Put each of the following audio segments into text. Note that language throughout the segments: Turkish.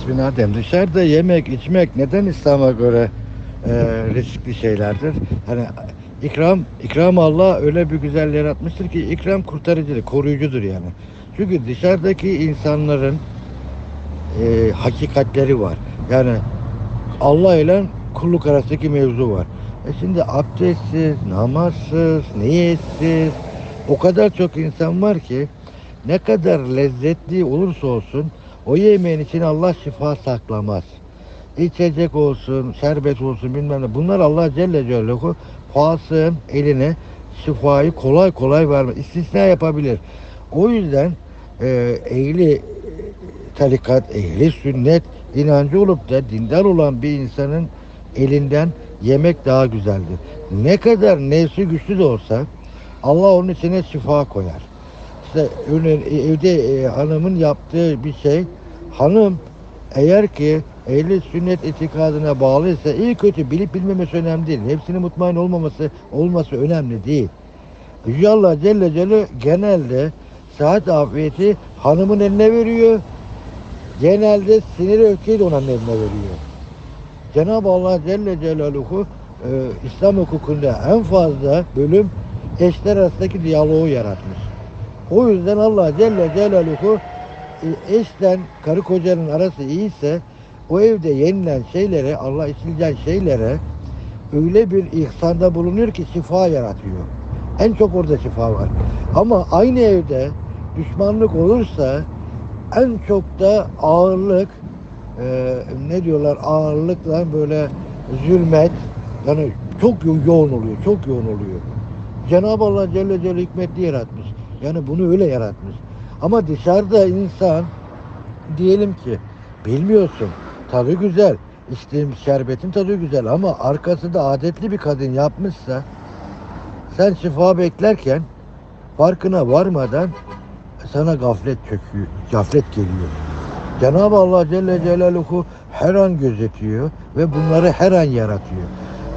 Bismillahirrahmanirrahim. Dışarıda yemek, içmek neden İslam'a göre e, riskli şeylerdir? Hani ikram, ikram Allah öyle bir güzel yaratmıştır ki ikram kurtarıcıdır, koruyucudur yani. Çünkü dışarıdaki insanların e, hakikatleri var. Yani Allah ile kulluk arasındaki mevzu var. E şimdi abdestsiz, namazsız, niyetsiz o kadar çok insan var ki ne kadar lezzetli olursa olsun o yemeğin içine Allah şifa saklamaz. İçecek olsun, şerbet olsun bilmem ne. Bunlar Allah Celle Celaluhu fasığın eline şifayı kolay kolay vermez. İstisna yapabilir. O yüzden e, ehli tarikat, ehli sünnet inancı olup da dindar olan bir insanın elinden yemek daha güzeldir. Ne kadar nefsi güçlü de olsa Allah onun içine şifa koyar. İşte örneğin evde e, hanımın yaptığı bir şey hanım eğer ki ehli sünnet itikadına bağlıysa iyi kötü bilip bilmemesi önemli değil. Hepsinin mutmain olmaması olması önemli değil. Yüce Allah Celle Celle genelde saat afiyeti hanımın eline veriyor. Genelde sinir öfkeyi de onun eline veriyor. Cenab-ı Allah Celle Celaluhu e, İslam hukukunda en fazla bölüm eşler arasındaki diyaloğu yaratmış. O yüzden Allah Celle Celaluhu e, eşten karı kocanın arası iyiyse o evde yenilen şeylere, Allah içilen şeylere öyle bir ihsanda bulunuyor ki şifa yaratıyor. En çok orada şifa var. Ama aynı evde düşmanlık olursa en çok da ağırlık e, ne diyorlar ağırlıkla böyle zulmet yani çok yo- yoğun oluyor, çok yoğun oluyor. Cenab-ı Allah Celle Celle hikmetli yaratmış. Yani bunu öyle yaratmış. Ama dışarıda insan diyelim ki bilmiyorsun tadı güzel. içtiğim şerbetin tadı güzel ama arkasında adetli bir kadın yapmışsa sen şifa beklerken farkına varmadan sana gaflet çöküyor, gaflet geliyor. Cenab-ı Allah Celle Celaluhu her an gözetiyor ve bunları her an yaratıyor.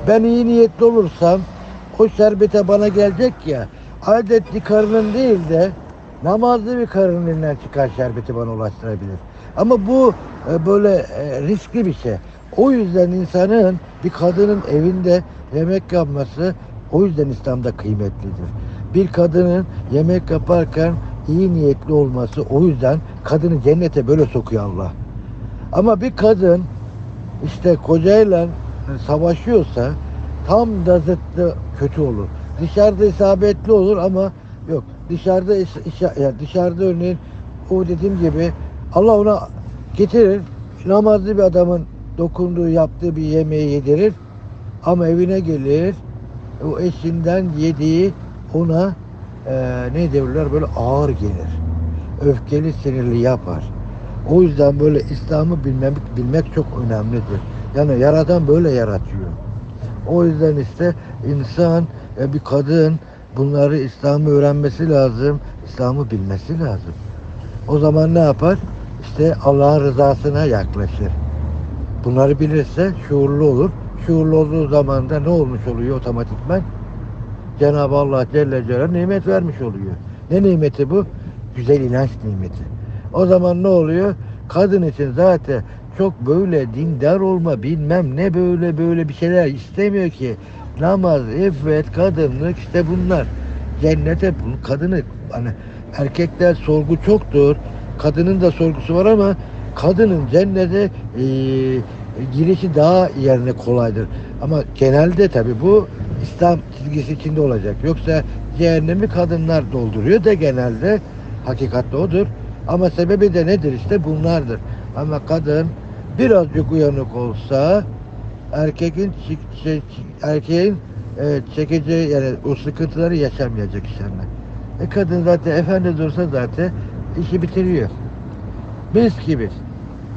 Ben iyi niyetli olursam o şerbete bana gelecek ya adetli karının değil de namazlı bir karının elinden çıkan şerbeti bana ulaştırabilir. Ama bu e, böyle e, riskli bir şey. O yüzden insanın bir kadının evinde yemek yapması o yüzden İslam'da kıymetlidir. Bir kadının yemek yaparken iyi niyetli olması o yüzden kadını cennete böyle sokuyor Allah. Ama bir kadın işte kocayla savaşıyorsa tam da zıttı kötü olur. Dışarıda isabetli olur ama yok. Dışarıda is- işa- ya dışarıda örneğin o dediğim gibi Allah ona getirir namazlı bir adamın dokunduğu yaptığı bir yemeği yedirir ama evine gelir o eşinden yediği ona eee ne diyorlar böyle ağır gelir. Öfkeli sinirli yapar. O yüzden böyle İslam'ı bilmek, bilmek çok önemlidir. Yani yaradan böyle yaratıyor. O yüzden işte insan, e, bir kadın bunları İslam'ı öğrenmesi lazım, İslam'ı bilmesi lazım. O zaman ne yapar? İşte Allah'ın rızasına yaklaşır. Bunları bilirse şuurlu olur. Şuurlu olduğu zaman da ne olmuş oluyor otomatikman? Cenab-ı Allah Celle Celaluhu nimet vermiş oluyor. Ne nimeti bu? Güzel inanç nimeti. O zaman ne oluyor? Kadın için zaten çok böyle dindar olma bilmem ne böyle böyle bir şeyler istemiyor ki. Namaz, iffet, kadınlık işte bunlar. Cennete bunun kadını hani erkekler sorgu çoktur. Kadının da sorgusu var ama kadının cennete eee, girişi daha yerine kolaydır. Ama genelde tabi bu İslam çizgisi içinde olacak. Yoksa cehennemi kadınlar dolduruyor da genelde hakikatte odur. Ama sebebi de nedir işte bunlardır. Ama kadın birazcık uyanık olsa erkeğin erkeğin e, çekeceği yani o sıkıntıları yaşamayacak inşallah. E kadın zaten efendi dursa zaten işi bitiriyor. Mis gibi.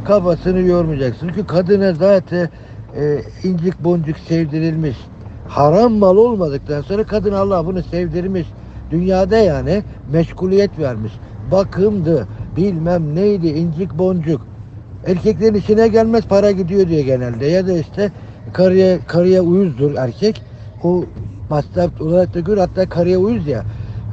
Kafasını yormayacaksın. Çünkü kadına zaten e, incik boncuk sevdirilmiş. Haram mal olmadıktan sonra kadın Allah bunu sevdirmiş. Dünyada yani meşguliyet vermiş. Bakımdı, bilmem neydi, incik boncuk. Erkeklerin işine gelmez para gidiyor diye genelde. Ya da işte karıya, karıya uyuzdur erkek. O masraf olarak da gör hatta karıya uyuz ya.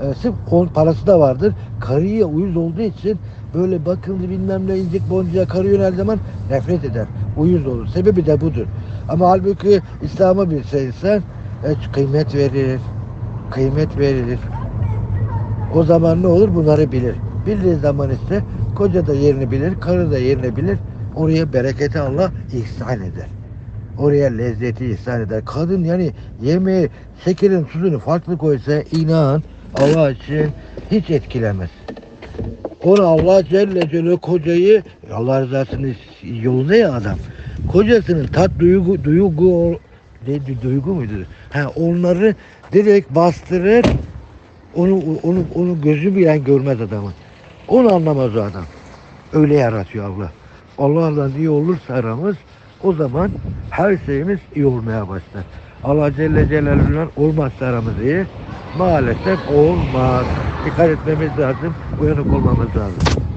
E, sırf onun parası da vardır. Karıya uyuz olduğu için böyle bakımlı bilmem ne incik boncuğa karı yönel zaman nefret eder. Uyuz olur. Sebebi de budur. Ama halbuki İslam'ı bilse insan e, kıymet verir. Kıymet verilir. O zaman ne olur? Bunları bilir. Bildiği zaman ise koca da yerini bilir, karı da yerini bilir. Oraya bereketi Allah ihsan eder. Oraya lezzeti ihsan eder. Kadın yani yemeği, şekerin, tuzunu farklı koysa inan Allah için hiç etkilemez. Onu Allah Celle Celle kocayı Allah rızasının yolunda ya adam. Kocasının tat duygu duygu ne duygu muydu? Ha onları direkt bastırır. Onu onu onu gözü bilen görmez adamın. Onu anlamaz o adam. Öyle yaratıyor Allah. Allah'la iyi olursa aramız o zaman her şeyimiz iyi olmaya başlar. Allah Celle Celaluhu'dan olmazsa aramız iyi. Maalesef olmaz. Dikkat etmemiz lazım. Uyanık olmamız lazım.